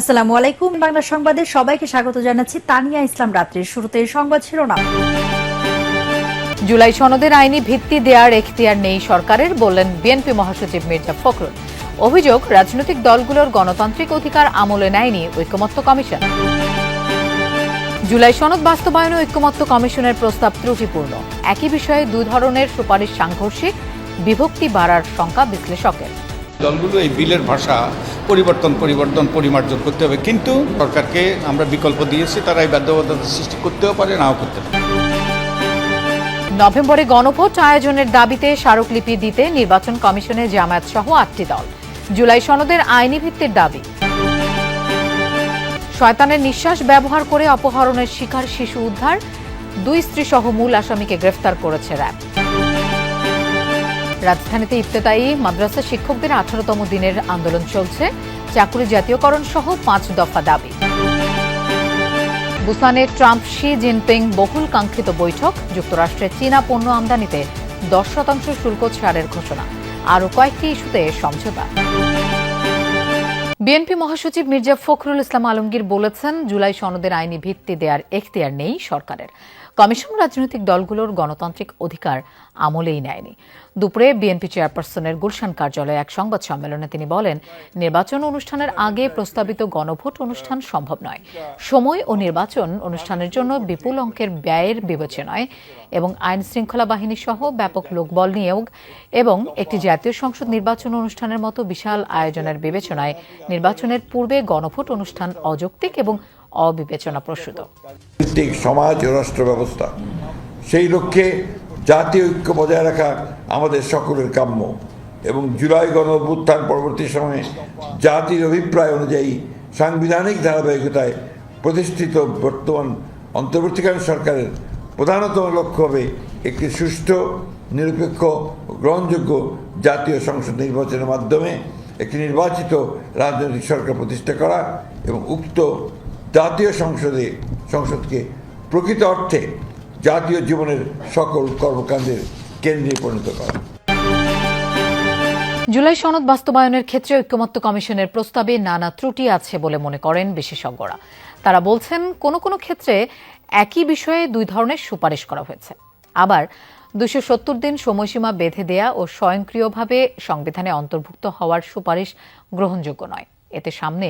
আসসালামু আলাইকুম। বাংলা সংবাদে সবাইকে স্বাগত জানাচ্ছি তানিয়া ইসলাম রাত্রির শুরুতে এই সংবাদ শিরোনাম। জুলাই সনদের আইনি ভিত্তি দেওয়ার এখতিয়ার নেই সরকারের বললেন বিএনপি মহাসচিব মির্জা ফখরুল। অভিযোগ রাজনৈতিক দলগুলোর গণতান্ত্রিক অধিকার আমলে নেয়নি ঐকমত্য কমিশন। জুলাই সনদ বাস্তবায়নে ঐকমত্য কমিশনের প্রস্তাব ত্রুটিপূর্ণ। একই বিষয়ে দুই ধরনের সুপারিশ সাংঘর্ষিক বিভক্তি বাড়ার শঙ্কা বিশ্লেষকের। দলগুলো এই বিলের ভাষা পরিবর্তন পরিবর্তন, পরিমার্জন করতে হবে। কিন্তু সরকারকে আমরা বিকল্প দিয়েছি তারা এই বাধ্যবাধকতা সৃষ্টি করতেও পারে, নাও করতে পারে। নভেম্বরে গণভোট আয়োজনের দাবিতে স্মারকলিপি দিতে নির্বাচন কমিশনে জামায়াত সহ আটটি দল। জুলাই সনদের আইনি ভিত্তির দাবি। শয়তানের নিঃশ্বাস ব্যবহার করে অপহরণের শিকার শিশু উদ্ধার। দুই স্ত্রী সহ মূল আসামিকে গ্রেফতার করেছে র্যাব। রাজধানীতে ইফতেতাই মাদ্রাসা শিক্ষকদের আঠারোতম দিনের আন্দোলন চলছে। চাকুরি জাতীয়করণ সহ পাঁচ দফা দাবি। বুসানে ট্রাম্প শি জিনপিং বহুল কাঙ্ক্ষিত বৈঠক যুক্তরাষ্ট্রে চীনা পণ্য আমদানিতে দশ শতাংশ শুল্ক ছাড়ের ঘোষণা। আরও কয়েকটি ইস্যুতে সমঝোতা। বিএনপি মহাসচিব মির্জা ফখরুল ইসলাম আলমগীর বলেছেন, জুলাই সনদের আইনি ভিত্তি দেওয়ার এখতিয়ার নেই সরকারের। কমিশন রাজনৈতিক দলগুলোর গণতান্ত্রিক অধিকার আমলেই নেয়নি। দুপুরে বিএনপি চেয়ারপারসনের গুলশান কার্যালয়ে এক সংবাদ সম্মেলনে তিনি বলেন, নির্বাচন অনুষ্ঠানের আগে প্রস্তাবিত গণভোট অনুষ্ঠান সম্ভব নয়। সময় ও নির্বাচন অনুষ্ঠানের জন্য বিপুল অঙ্কের ব্যয়ের বিবেচনায় এবং আইন শৃঙ্খলা বাহিনী সহ ব্যাপক লোকবল নিয়োগ এবং একটি জাতীয় সংসদ নির্বাচন অনুষ্ঠানের মতো বিশাল আয়োজনের বিবেচনায় নির্বাচনের পূর্বে গণভোট অনুষ্ঠান অযৌক্তিক এবং অবিবেচনাপ্রসূত ভিত্তিক সমাজ ও রাষ্ট্র ব্যবস্থা, সেই লক্ষ্যে জাতীয় ঐক্য বজায় রাখা আমাদের সকলের কাম্য এবং জুলাই গণ অভ্যুত্থান পরবর্তী সময়ে জাতির অভিপ্রায় অনুযায়ী সাংবিধানিক ধারাবাহিকতায় প্রতিষ্ঠিত বর্তমান অন্তর্বর্তীকালীন সরকারের প্রধানতম লক্ষ্য হবে একটি সুষ্ঠু, নিরপেক্ষ গ্রহণযোগ্য জাতীয় সংসদ নির্বাচনের মাধ্যমে একটি নির্বাচিত রাজনৈতিক সরকার প্রতিষ্ঠা করা এবং উক্ত জাতীয় সংসদে, সংসদকে প্রকৃত অর্থে জাতীয় জীবনের সকল কর্মকাণ্ডের কেন্দ্রে পরিণত করা। জুলাই সনদ বাস্তবায়নের ক্ষেত্রে ঐক্যমত্য কমিশনের প্রস্তাবে নানা ত্রুটি আছে বলে মনে করেন বিশেষজ্ঞরা। তারা বলছেন, কোনো কোনো ক্ষেত্রে একই বিষয়ে দুই ধরনের সুপারিশ করা হয়েছে। আবার দুশো সত্তর দিন সময়সীমা বেঁধে দেয়া ও স্বয়ংক্রিয়ভাবে সংবিধানে অন্তর্ভুক্ত হওয়ার সুপারিশ গ্রহণযোগ্য নয়। এতে সামনে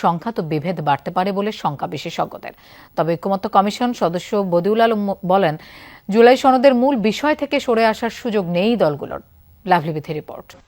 সংখ্যা তো বিভেদ বাড়তে পারে বলে সংখ্যা বিশেষজ্ঞদের। তবে ঐক্যমত্য কমিশন সদস্য বদিউল আলম বলেন, জুলাই সনদের মূল বিষয় থেকে সরে আসার সুযোগ নেই দলগুলোর।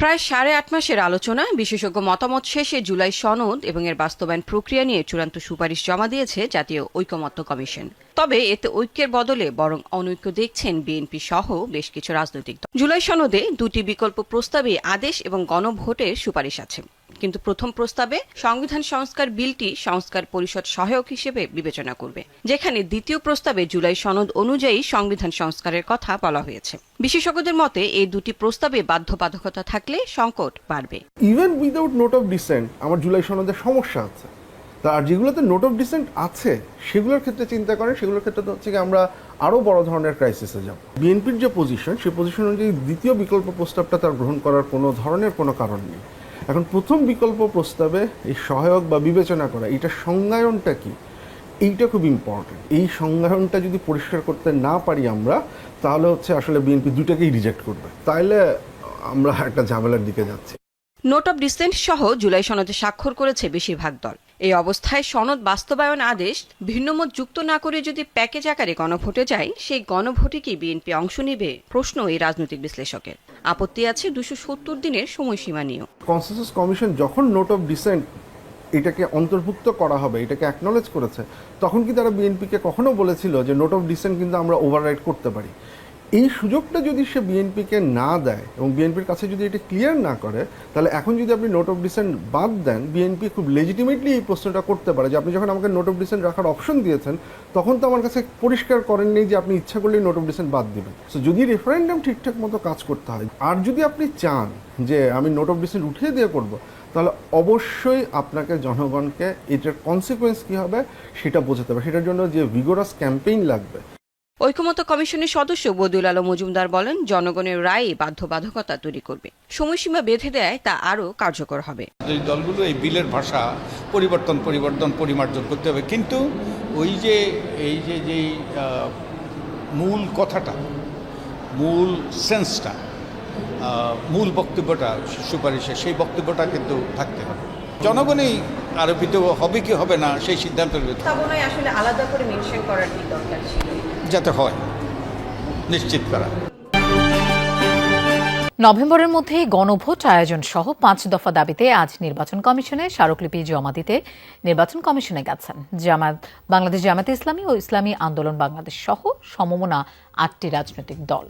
প্রায় সাড়ে আট মাসের আলোচনা বিশেষজ্ঞ মতামত শেষে জুলাই সনদ এবং এর বাস্তবায়ন প্রক্রিয়া নিয়ে চূড়ান্ত সুপারিশ জমা দিয়েছে জাতীয় ঐকমত্য কমিশন। তবে এতে ঐক্যের বদলে বরং অনৈক্য দেখছেন বিএনপি সহ বেশ কিছু রাজনৈতিক দল। জুলাই সনদে দুটি বিকল্প প্রস্তাবে আদেশ এবং গণভোটের সুপারিশ আছে। কিন্তু প্রথম প্রস্তাবে সংবিধান সংস্কার বিলটি সংস্কার পরিষদ সহায়ক হিসেবে বিবেচনা করবে, যেখানে দ্বিতীয় প্রস্তাবে জুলাই সনদ অনুযায়ী সংবিধান সংস্কারের কথা বলা হয়েছে। বিশেষজ্ঞদের মতে, এই দুটি প্রস্তাবে বাধ্যবাধকতা থাকলে সংকট বাড়বে। Even without note of dissent আমার জুলাই সনদের সমস্যা আছে। আর যেগুলোতে নোট অফ ডিসেন্ট আছে, সেগুলোর ক্ষেত্রে চিন্তা করেন, সেগুলোর ক্ষেত্রে তো হচ্ছে আমরা আরও বড় ধরনের ক্রাইসিসে যাব। বিএনপির যে পজিশন সেই পজিশন অনুযায়ী দ্বিতীয় বিকল্প প্রস্তাবটা তার গ্রহণ করার কোনো ধরনের কোনো কারণ নেই। এখন প্রথম বিকল্প প্রস্তাবে এই সহায়ক বা বিবেচনা করা এটা সংজ্ঞায়নটা কি? এইটা খুব ইম্পর্টেন্ট এই সংজ্ঞায়নটা যদি পরিষ্কার করতে না পারি আমরা, তাহলে হচ্ছে আসলে বিএনপি দুটাকেই রিজেক্ট করবে। তাইলে আমরা একটা ঝামেলার দিকে যাচ্ছি। নোট অব ডিসেন্ট সহ জুলাই সনদে স্বাক্ষর করেছে বেশিরভাগ দল। এই অবস্থায় সনদ বাস্তবায়ন আদেশ ভিন্নমত যুক্ত না করে যদি প্যাকেজ আকারে গণভোটে যায়, সেই গণভোটে কি বিএনপি অংশ নেবে? প্রশ্ন এই রাজনৈতিক বিশ্লেষকের। আপত্তি আছে দুশো সত্তর দিনের সময়সীমা নিয়েও। কনসেনসাস কমিশন যখন নোট অফ ডিসেন্ট এটাকে অন্তর্ভুক্ত করা হবে, এটাকে অ্যাকনোলেজ করেছে, তখন কি তারা বিএনপিকে কখনো বলেছিল যে নোট অফ ডিসেন্ট কিন্তু আমরা ওভাররাইড করতে পারি? এই সুযোগটা যদি সে বিএনপিকে না দেয় এবং বিএনপির কাছে যদি এটা ক্লিয়ার না করে, তাহলে এখন যদি আপনি নোট অফ ডিসেন্ট বাদ দেন, বিএনপি খুব লেজিটিমেটলি এই প্রশ্নটা করতে পারে যে আপনি যখন আমাকে নোট অফ ডিসেন্ট রাখার অপশন দিয়েছেন, তখন তো আমার কাছে পরিষ্কার করেননি যে আপনি ইচ্ছা করলেই নোট অফ ডিসেন্ট বাদ দিবেন। সো যদি রেফারেন্ডাম ঠিকঠাক মতো কাজ করতে হয়, আর যদি আপনি চান যে আমি নোট অফ ডিসেন্ট উঠিয়ে দিয়ে করব, তাহলে অবশ্যই আপনাকে জনগণকে এটার কনসিকোয়েন্স কী হবে সেটা বোঝাতে হবে। সেটার জন্য যে ভিগোরাস ক্যাম্পেইন লাগবে ঐকমত্য কমিশনের সদস্য বদিউল আলম মজুমদার বলেন, জনগণের রায় বাধ্যবাধকতা তৈরি করবে। সময়সীমা বেঁধে দেয়, তা আরও কার্যকর হবে। এই দলগুলো এই বিলের ভাষা, পরিবর্তন পরিবর্তন, পরিমার্জন করতে হবে, কিন্তু ওই যে, এই যে যেই মূল কথাটা, মূল সেন্সটা মূল বক্তব্যটা সুপারিশে, সেই বক্তব্যটা কিন্তু থাকতে হবে। জনগণই আরোপিত হবে কি হবে না সেই সিদ্ধান্ত আসলে আলাদা করে মেনশন করার কি দরকার ছিল? যাতে হয় নিশ্চিত করা। নভেম্বরের মধ্যে গণভোট আয়োজন সহ পাঁচ দফা দাবিতে আজ নির্বাচন কমিশনে স্মারকলিপি জমা দিতে নির্বাচন কমিশনে গেছেন। জামাত, বাংলাদেশ জামাতে ইসলামী ও ইসলামী আন্দোলন বাংলাদেশ সহ সমমনা আটটি রাজনৈতিক দল।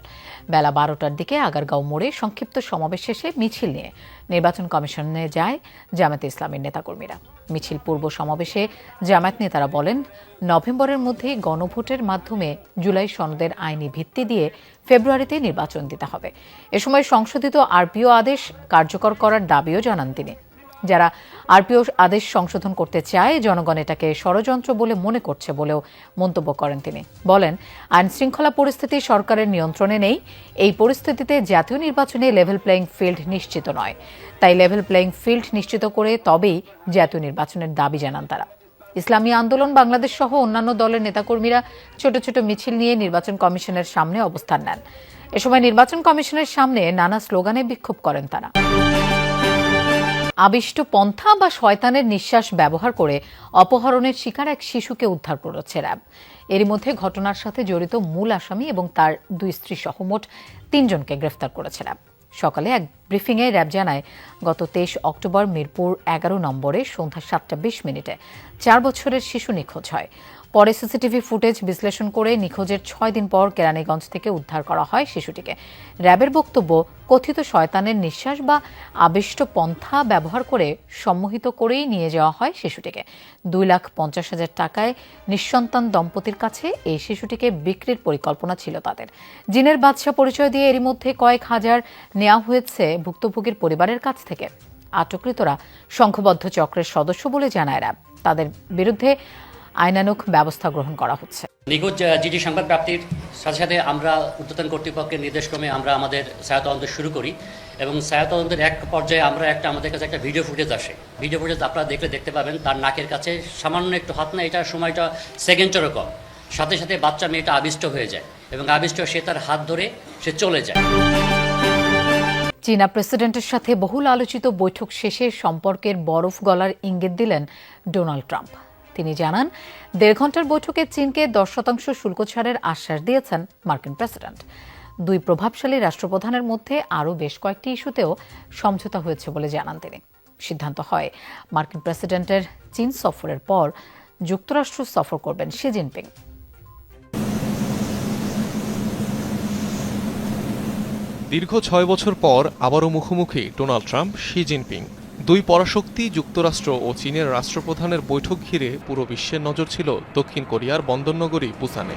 বেলা বারোটার দিকে আগারগাঁও মোড়ে সংক্ষিপ্ত সমাবেশ শেষে মিছিল নিয়ে নির্বাচন কমিশনে যায় জামাতে ইসলামীর নেতাকর্মীরা। মিছিল পূর্ব সমাবেশে জামায়াত নেতারা বলেন, নভেম্বরের মধ্যে গণভোটের মাধ্যমে জুলাই সনদের আইনি ভিত্তি দিয়ে ফেব্রুয়ারিতে নির্বাচন দিতে হবে। এ সময় সংশোধিত আরপিও আদেশ কার্যকর করার দাবিও জানান তিনি। যারা আরপিও আদেশ সংশোধন করতে চায়, জনগণ এটাকে ষড়যন্ত্র বলে মনে করছে বলেও মন্তব্য করেন তিনি। বলেন আইন শৃঙ্খলা পরিস্থিতি সরকারের নিয়ন্ত্রণে নেই। এই পরিস্থিতিতে জাতীয় নির্বাচনে লেভেল প্লেয়িং ফিল্ড নিশ্চিত নয়। তাই লেভেল প্লেয়িং ফিল্ড নিশ্চিত করে তবেই জাতীয় নির্বাচনের দাবি জানান তারা। ইসলামী আন্দোলন, বাংলাদেশ সহ অন্যান্য দলের নেতাকর্মীরা ছোট ছোট মিছিল নিয়ে নির্বাচন কমিশনের সামনে অবস্থান নেন। এ সময় নির্বাচন কমিশনের সামনে নানা স্লোগানে বিক্ষোভ করেন তারা। আবিষ্ট পন্থা বা শয়তানের নিঃশ্বাস ব্যবহার করে অপহরণের শিকার এক শিশুকে উদ্ধার করেছে র্যাব। এরই মধ্যে ঘটনার সাথে জড়িত মূল আসামি এবং তার দুই স্ত্রী সহ মোট তিনজনকে গ্রেফতার করেছে র্যাব। সকালে এক ব্রিফিংয়ে র্যাব জানায়, গত তেইশ অক্টোবর মিরপুর এগারো নম্বরে সন্ধ্যা সাতটা বিশ মিনিটে চার বছরের শিশু নিখোঁজ হয়। পরে সিসিটিভি ফুটেজ বিশ্লেষণ করে নিখোঁজের ছয় দিন পর কেরানীগঞ্জ থেকে উদ্ধার করা হয় শিশুটিকে। র্যাবের বক্তব্য, কথিত শয়তানের নিঃশ্বাস বা আবিষ্ট পন্থা ব্যবহার করে সম্মোহিত করেই নিয়ে যাওয়া হয় শিশুটিকে। দুই লাখ পঞ্চাশ হাজার টাকায় নিঃসন্তান দম্পতির কাছে এই শিশুটিকে বিক্রির পরিকল্পনা ছিল তাদের। জিনের বাদশা পরিচয় দিয়ে এরই মধ্যে কয়েক হাজার নেওয়া হয়েছে ভুক্তভোগীর পরিবারের কাছ থেকে। আটককৃতরা সংঘবদ্ধ চক্রের সদস্য বলে জানায় র্যাব। তাদের বিরুদ্ধে আইনানুক ব্যবস্থা গ্রহণ করা হচ্ছে। নিখোঁজ জিডি সংবাদ প্রাপ্তির সাথে সাথে আমরা ঊর্ধ্বতন কর্তৃপক্ষের নির্দেশক্রমে আমরা আমাদের ছায়া তদন্ত শুরু করি এবং ছায়া তদন্তের এক পর্যায়ে আমরা একটা আমাদের কাছে একটা ভিডিও ফুটেজ আসে। ভিডিও ফুটেজ আপনারা দেখলে দেখতে পাবেন তার নাকের কাছে সামান্য একটু হাত না এটার সময়টা সেকেন্ডেরও কম। সাথে সাথে বাচ্চা মেয়েটা আবিষ্ট হয়ে যায় এবং আবিষ্ট সে তার হাত ধরে সে চলে যায়। চীনা প্রেসিডেন্টের সাথে বহুল আলোচিত বৈঠক শেষে সম্পর্কের বরফ গলার ইঙ্গিত দিলেন ডোনাল্ড ট্রাম্প। তিনি জানান, দেড় ঘণ্টার বৈঠকে চীনকে দশ শতাংশ শুল্ক ছাড়ের আশ্বাস দিয়েছেন মার্কিন প্রেসিডেন্ট। দুই প্রভাবশালী রাষ্ট্রপ্রধানের মধ্যে আরও বেশ কয়েকটি ইস্যুতেও সমঝোতা হয়েছে বলে জানান তিনি। সিদ্ধান্ত হয়, মার্কিন প্রেসিডেন্টের চীন সফরের পর যুক্তরাষ্ট্র সফর করবেন শি জিনপিং। দীর্ঘ ছয় বছর পর আবারও মুখোমুখি ডোনাল্ড ট্রাম্প, শি জিনপিং। দুই পরাশক্তি, যুক্তরাষ্ট্র ও চীনের রাষ্ট্রপ্রধানের বৈঠক ঘিরে পুরো বিশ্বের নজর ছিল দক্ষিণ কোরিয়ার বন্দরনগরী বুসানে।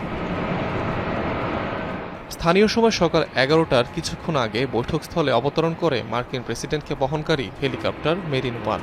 স্থানীয় সময় সকাল এগারোটার কিছুক্ষণ আগে বৈঠকস্থলে অবতরণ করে মার্কিন প্রেসিডেন্টকে বহনকারী হেলিকপ্টার মেরিন ওয়ান।